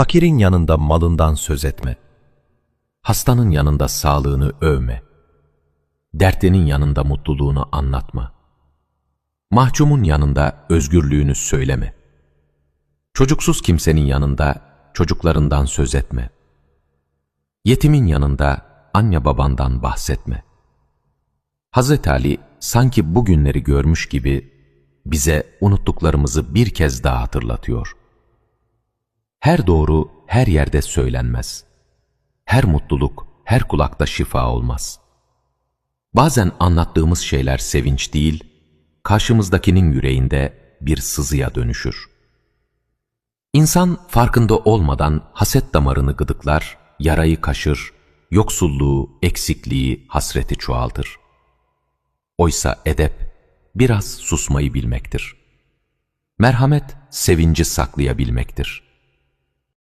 Fakirin yanında malından söz etme. Hastanın yanında sağlığını övme. Dertlinin yanında mutluluğunu anlatma. Mahcumun yanında özgürlüğünü söyleme. Çocuksuz kimsenin yanında çocuklarından söz etme. Yetimin yanında anne babandan bahsetme. Hz. Ali sanki bu günleri görmüş gibi bize unuttuklarımızı bir kez daha hatırlatıyor. Her doğru her yerde söylenmez. Her mutluluk her kulakta şifa olmaz. Bazen anlattığımız şeyler sevinç değil, karşımızdakinin yüreğinde bir sızıya dönüşür. İnsan farkında olmadan haset damarını gıdıklar, yarayı kaşır, yoksulluğu, eksikliği, hasreti çoğaltır. Oysa edep biraz susmayı bilmektir. Merhamet sevinci saklayabilmektir.